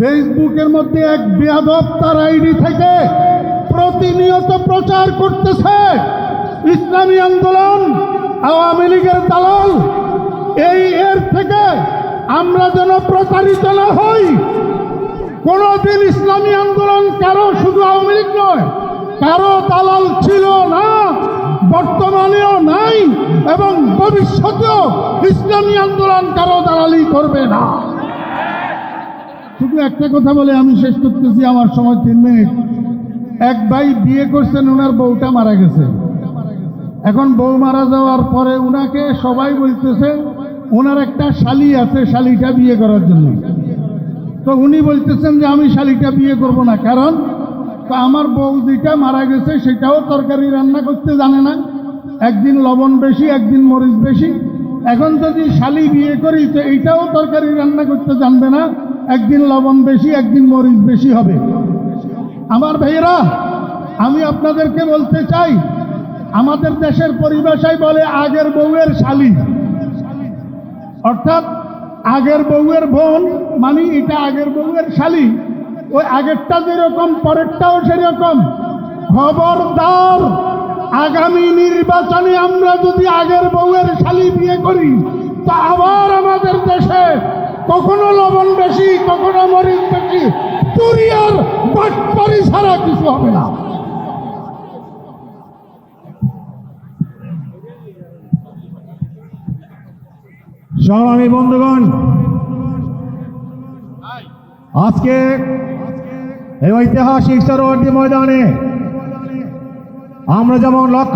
ফেসবুকের মধ্যে এক বেয়াদব তার আইডি থেকে প্রতিনিয়ত প্রচার করতেছে। ইসলামী আন্দোলন, আওয়ামী লীগের দালাল, এই এর থেকে আমরা যেন প্রতারিত না হই। কোনোদিন ইসলামী আন্দোলন কারও শুধু আওয়ামী লীগ নয়, কারও দালাল ছিল না, বর্তমানেও নাই, এবং ভবিষ্যতেও ইসলামী আন্দোলন কারও দালালি করবে না। শুধু একটা কথা বলে আমি শেষ করতেছি, আমার সময় তিন মিনিট। এক ভাই বিয়ে করছেন ওনার বউটা মারা গেছে। এখন বউ মারা যাওয়ার পরে উনাকে সবাই বলতেছে ওনার একটা শালি আছে, শালিটা বিয়ে করার জন্য। তো উনি বলতেছেন যে, আমি শালিটা বিয়ে করব না। কারণ, তো আমার বউ যেটা মারা গেছে, সেটাও তরকারি রান্না করতে জানে না। একদিন লবণ বেশি, একদিন মরিচ বেশি। এখন যদি শালি বিয়ে করি, তো এইটাও তরকারি রান্না করতে জানবে না। একদিন লবণ বেশি, একদিন মরিচ বেশি হবে। আমার ভাইয়েরা, আমি আপনাদেরকে বলতে চাই, আমাদের দেশের পরিভাষায় বলে আগের বউয়ের শালি। অর্থাৎ আগের বউয়ের বোন মানে এটা আগের বউয়ের শালি। ওই আগেরটা যেরকম, পরেরটাও সেরকম। খবরদার, আগামী নির্বাচনে আমরা যদি আগের বউয়ের শালি বিয়ে করি, তা কখনো লবণ বেশি, কখনো মরিচ বেশি। চুরি আর বাটপারি ছাড়া কিছু হবে না। সংগ্রামী বন্ধুগণ, আজকে এই ঐতিহাসিক সরোবর্তী ময়দানে আমরা যেমন লক্ষ্য